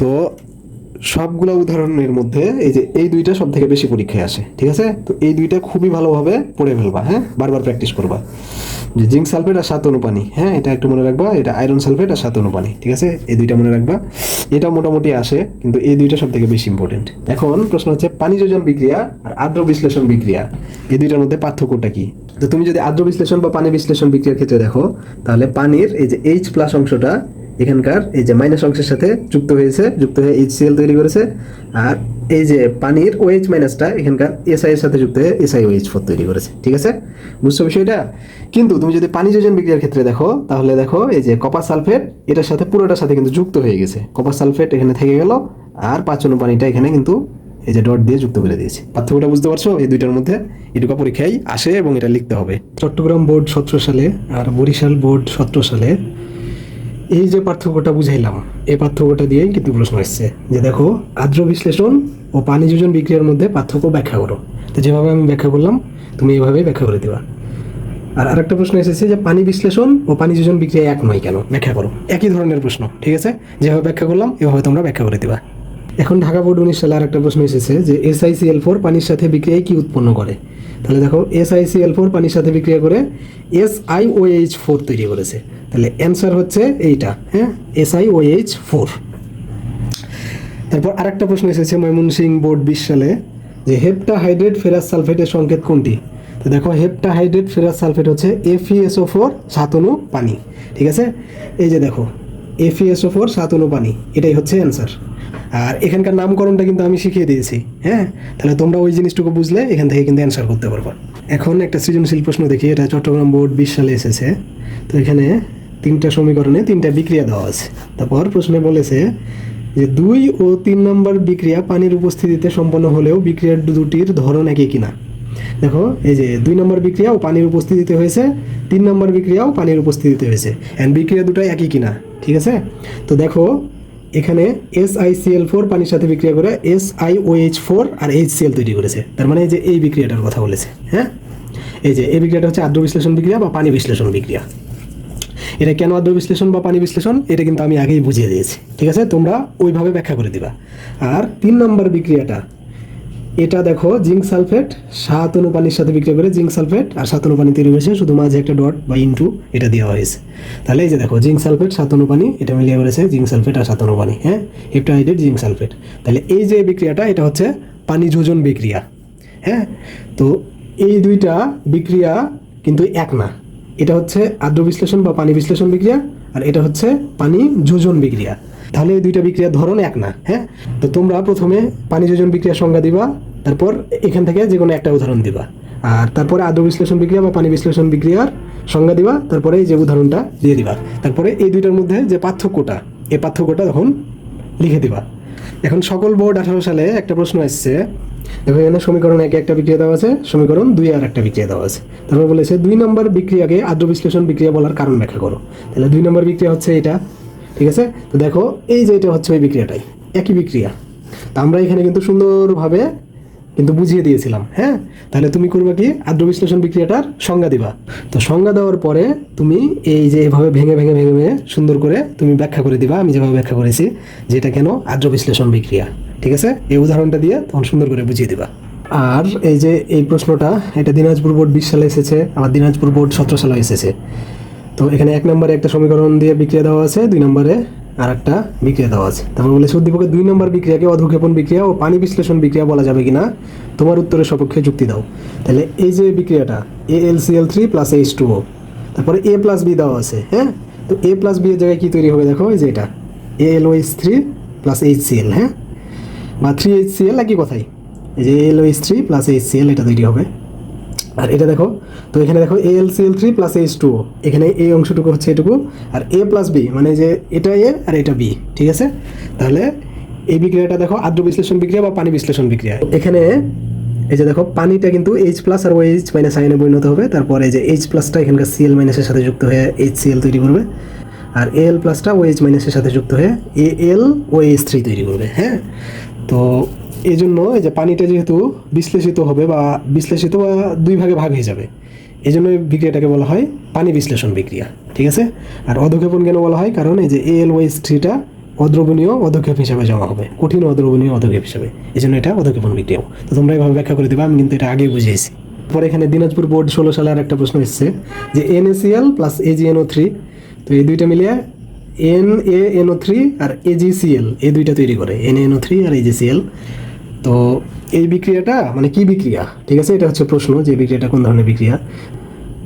তো সবগুলো উদাহরণের মধ্যে এই যে এই দুইটা সব থেকে বেশি পরীক্ষায় আসে, ঠিক আছে? তো এই দুইটা খুবই ভালোভাবে পড়ে ফেলবা হ্যাঁ? বারবার প্র্যাকটিস করবা। যে জিঙ্ক সালফেট আর সাত অনুপানি হ্যাঁ এটা একটু মনে রাখবা, এটা আয়রন সালফেট আর সাত অনুপানি, ঠিক আছে? এই দুইটা মনে রাখবা। এটা মোটামুটি আসে, কিন্তু এই দুইটা সব থেকে বেশি ইম্পর্টেন্ট এখন প্রশ্ন হচ্ছে, পানি যোজন বিক্রিয়া আর আর্দ্র বিশ্লেষণ বিক্রিয়া, এই দুইটার মধ্যে পার্থক্যটা কি? তো তুমি যদি আর্দ্র বিশ্লেষণ বা পানি বিশ্লেষণ বিক্রিয়ার ক্ষেত্রে দেখো, তাহলে পানির এই যে এইচ প্লাস অংশটা এখানকার এই যে মাইনাস অংশের সাথে যুক্ত হয়েছে, যুক্ত হয়ে এইচসিএল তৈরি করেছে। আর এই যে পানির ওএইচ মাইনাসটা এখানকার এসআই এর সাথে যুক্ত হয়ে এসআই ওএইচ ফোর তৈরি করেছে, ঠিক আছে? বুঝছ বিষয়টা? কিন্তু তুমি যদি পানি যোজন বিক্রিয়ার ক্ষেত্রে দেখো, তাহলে দেখো এই যে কপার সালফেট এটার সাথে পুরোটার সাথে কিন্তু যুক্ত হয়ে গেছে। কপার সালফেট এখানে থেকে গেল, আর পাঁচ অনু পানিটা এখানে কিন্তু এই যে ডট দিয়ে যুক্ত করে দিয়েছি। পার্থক্যটা বুঝতে পারছ? এই দুইটার মধ্যে এটুকু পরীক্ষায় আসে এবং এটা লিখতে হবে। চট্টগ্রাম বোর্ড সতেরো সালে আর বরিশাল বোর্ড সতেরো সালে এই যে পার্থক্যটা বুঝাইলাম, এই পার্থক্যটা দিয়েই কিন্তু প্রশ্ন এসছে যে দেখো আদ্র বিশ্লেষণ ও পানি যোজন বিক্রিয়ার মধ্যে পার্থক্য ব্যাখ্যা করো। তো যেভাবে আমি ব্যাখ্যা করলাম, তুমি এভাবে ব্যাখ্যা করে দেবা। আর আরেকটা প্রশ্ন এসেছে যে পানি বিশ্লেষণ ও পানি যোজন বিক্রিয়া এক নয় কেন? ব্যাখ্যা করো। একই ধরনের প্রশ্ন, ঠিক আছে? যেভাবে ব্যাখ্যা করলাম, এভাবে তোমরা ব্যাখ্যা করে দিবা। এখন ঢাকা বোর্ড উনিশ সালে আরেকটা প্রশ্ন এসেছে যে এসআইসিএল ফোর পানির সাথে বিক্রিয়ায় কি উৎপন্ন করে? তাহলে দেখো এসআইসিএল ফোর পানির সাথে বিক্রিয়া করে S I O H four তৈরি করেছে। তাহলে অ্যান্সার হচ্ছে এইটা হ্যাঁ? S I O H four তারপর আরেকটা প্রশ্ন এসেছে ময়মনসিং বোর্ড বিশ সালে যে হেপটা হাইড্রেট ফেরাস সালফেটের সংকেত কোনটি? তো দেখো হেপটা হাইড্রেট ফেরাস সালফেট হচ্ছে এফিএসও ফোর সাতনু পানি, ঠিক আছে? এই যে দেখো এফিএসও ফোর সাতনু পানি এটাই হচ্ছে অ্যান্সার আর এখানকার নামকরণটা কিন্তু আমি শিখিয়ে দিয়েছি হ্যাঁ? তাহলে তোমরা ওই জিনিসটুকু বুঝলে, এখান থেকে কিন্তু অ্যান্সার করতে পারবে। এখন একটা সৃজনশীল প্রশ্ন দেখি, এটা চট্টগ্রাম বোর্ড বিশ সালে এসেছে। তো এখানে তিনটা সমীকরণে তিনটা বিক্রিয়া দেওয়া আছে। তারপর প্রশ্নে বলেছে যে দুই ও তিন নম্বর বিক্রিয়া পানির উপস্থিতিতে সম্পন্ন হলেও বিক্রিয়ার দুটির ধরন একই কিনা? দেখো, এই যে দুই নম্বর বিক্রিয়া ও পানির উপস্থিতিতে হয়েছে, তিন নম্বর বিক্রিয়াও পানির উপস্থিতিতে হয়েছে। অ্যান্ড বিক্রিয়া দুটাই একই কিনা, ঠিক আছে? তো দেখো, এখানে এস আই সিএল ফোর পানির সাথে বিক্রিয়া করে S I O H four R H C L তৈরি করেছে। তার মানে এই যে এই বিক্রিয়াটার কথা বলেছে হ্যাঁ? এই যে, এই বিক্রিয়াটা হচ্ছে আদ্র বিশ্লেষণ বিক্রিয়া বা পানি বিশ্লেষণ বিক্রিয়া। এটা কেন আদ্র বিশ্লেষণ বা পানি বিশ্লেষণ? এটা কিন্তু আমি আগেই বুঝিয়ে দিয়েছি, ঠিক আছে? তোমরা ওইভাবে ব্যাখ্যা করে দিবা। আর তিন নম্বর বিক্রিয়াটা এটা দেখো জিঙ্ক সালফেট সাত অনুপানির সাথে বিক্রিয়া করে জিঙ্ক সালফেট আর সাত অনুপানি তৈরি হয়েছে শুধু মাঝে একটা ডট বা ইনটু এটা দেওয়া হয়েছে। তাহলে এই যে দেখো জিঙ্ক সালফেট সাত অনু পানি এটা মিলিয়ে করেছে জিঙ্ক সালফেট আর সাত অনু পানি হ্যাঁ? হেপটাহাইড্রেট জিঙ্ক সালফেট তাহলে এই যে বিক্রিয়াটা, এটা হচ্ছে পানি যোজন বিক্রিয়া হ্যাঁ? তো এই দুইটা বিক্রিয়া কিন্তু এক না। এটা হচ্ছে আদ্র বিশ্লেষণ বা পানি বিশ্লেষণ বিক্রিয়া আর এটা হচ্ছে পানি যোজন বিক্রিয়া। তাহলে এই দুইটা বিক্রিয়ার ধরন এক না হ্যাঁ? তো তোমরা প্রথমে পানি যোজন বিক্রিয়ার সংজ্ঞা দিবা, তারপর এখান থেকে যে কোনো একটা উদাহরণ দিবা। আর তারপরে আদ্র বিশ্লেষণ বিক্রিয়া বা পানি বিশ্লেষণ বিক্রিয়ার সংজ্ঞা দিবা, তারপরে এই যে উদাহরণটা দিয়ে দিবা। তারপরে এই দুইটার মধ্যে যে পার্থক্যটা, এই পার্থক্যটা তখন লিখে দিবা। এখন সকল বোর্ড আঠারো সালে একটা প্রশ্ন আসছে দেখো এখানে সমীকরণ একে একটা বিক্রিয়া দেওয়া আছে, সমীকরণ দুই আর একটা বিক্রিয়া দেওয়া আছে। তারপর বলেছে দুই নম্বর বিক্রিয়াকে আদ্র বিশ্লেষণ বিক্রিয়া বলার কারণ ব্যাখ্যা করো। তাহলে দুই নম্বর বিক্রিয়া হচ্ছে এটা, ঠিক আছে? তো দেখো, এই যে এটা হচ্ছে ওই বিক্রিয়াটাই, একই বিক্রিয়া। তা আমরা এখানে কিন্তু সুন্দরভাবে কিন্তু বুঝিয়ে দিয়েছিলাম হ্যাঁ? তাহলে তুমি করবে কি? আদ্র বিশ্লেষণ বিক্রিয়াটার সংজ্ঞা দিবা। তো সংজ্ঞা দেওয়ার পরে তুমি এই যে এভাবে ভেঙে ভেঙে ভেঙে ভেঙে সুন্দর করে তুমি ব্যাখ্যা করে দিবা। আমি যেভাবে ব্যাখ্যা করেছি, যেটা কেন? আদ্র বিশ্লেষণ বিক্রিয়া। ঠিক আছে? এই উদাহরণটা দিয়ে তখন সুন্দর করে বুঝিয়ে দিবা। আর এই যে এই প্রশ্নটা, এটা দিনাজপুর বোর্ড বিশ সালে এসেছে, আবার দিনাজপুর বোর্ড সতেরো সালে এসেছে। তো এখানে এক নম্বরে একটা সমীকরণ দিয়ে বিক্রিয়া দেওয়া আছে, দুই নম্বরে আর একটা বিক্রিয়া দেওয়া আছে। তারপর বলেছে, উদ্দীপকের দুই নম্বর বিক্রিয়াকে অধক্ষেপণ বিক্রিয়া ও পানি বিশ্লেষণ বিক্রিয়া বলা যাবে কিনা? তোমার উত্তরের সপক্ষে যুক্তি দাও। তাহলে এই যে বিক্রিয়াটা, A L C L three plus H two O, তারপরে এ প্লাস বি দেওয়া আছে হ্যাঁ? তো এ প্লাস বি এর জায়গায় কি তৈরি হবে দেখো, এই যে এটা, A L O H three plus H C L হ্যাঁ? বা থ্রি এইচ সি এল একই কথাই। এই যে L H three plus H C L এটা তৈরি হবে। আর এটা দেখো, তো এখানে দেখো A L C L three plus H two এখানে এই অংশটুকু হচ্ছে এটুকু, আর এ প্লাস বি মানে যে এটা এ আর এটা বি ঠিক আছে? তাহলে এই বিক্রিয়াটা দেখো আদ্র বিশ্লেষণ বিক্রিয়া বা পানি বিশ্লেষণ বিক্রিয়া। এখানে এই যে দেখো, পানিটা কিন্তু এইচ প্লাস আর এইচ মাইনাস আইনে পরিণত হবে, তারপরে যে এইচ প্লাসটা এখানকার সিএল মাইনাসের সাথে যুক্ত হয়ে এইচ সিএল তৈরি করবে, আর এল প্লাসটা ও এইচ মাইনাসের সাথে যুক্ত হয়ে এ এল ও এইচ থ্রি তৈরি করবে হ্যাঁ? তো এই জন্য এই যে পানিটা যেহেতু বিশ্লেষিত হবে বা বিশ্লেষিত বা দুই ভাগে ভাগ হয়ে যাবে এই জন্য বিক্রিয়াটাকে বলা হয় পানি বিশ্লেষণ বিক্রিয়া, ঠিক আছে? আর অধক্ষেপণ কেন বলা হয়? কারণ এই যে এল ওয়েস থ্রিটা অদ্রবণীয় অধক্ষেপ হিসাবে জমা হবে, কঠিন অদ্রবণীয় অধক্ষেপ হিসাবে এই জন্য এটা অধক্ষেপণ বিক্রিয়া। তো তোমরা এভাবে ব্যাখ্যা করে দেবে, আমি কিন্তু এটা আগেই বুঝিয়েছি। পরে এখানে দিনাজপুর বোর্ড ষোলো সালে আর একটা প্রশ্ন এসেছে যে এনএসিএল প্লাস এজিএনও থ্রি তো এই দুইটা মিলিয়ে N A N O three R AgCl এই দুইটা তৈরি করে এন এনও থ্রি আর এজিসিএল তো এই বিক্রিয়াটা মানে কি বিক্রিয়া? ঠিক আছে, এটা হচ্ছে প্রশ্ন, যে বিক্রিয়াটা কোন ধরনের বিক্রিয়া?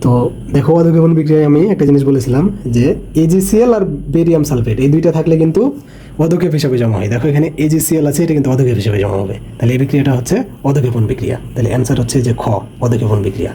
তো দেখো অধক্ষেপণ বিক্রিয়ায় আমি একটা জিনিস বলেছিলাম, যে এজিসিএল আর বেরিয়াম সালফেট এই দুইটা থাকলে কিন্তু অধক্ষেপ হিসাবে জমা হয়। দেখো, এখানে এজিসিএল আছে, এটা কিন্তু অধক্ষেপ হিসাবে জমা হবে। তাহলে এই বিক্রিয়াটা হচ্ছে অধক্ষেপণ বিক্রিয়া। তাহলে অ্যান্সার হচ্ছে যে খ অধক্ষেপণ বিক্রিয়া।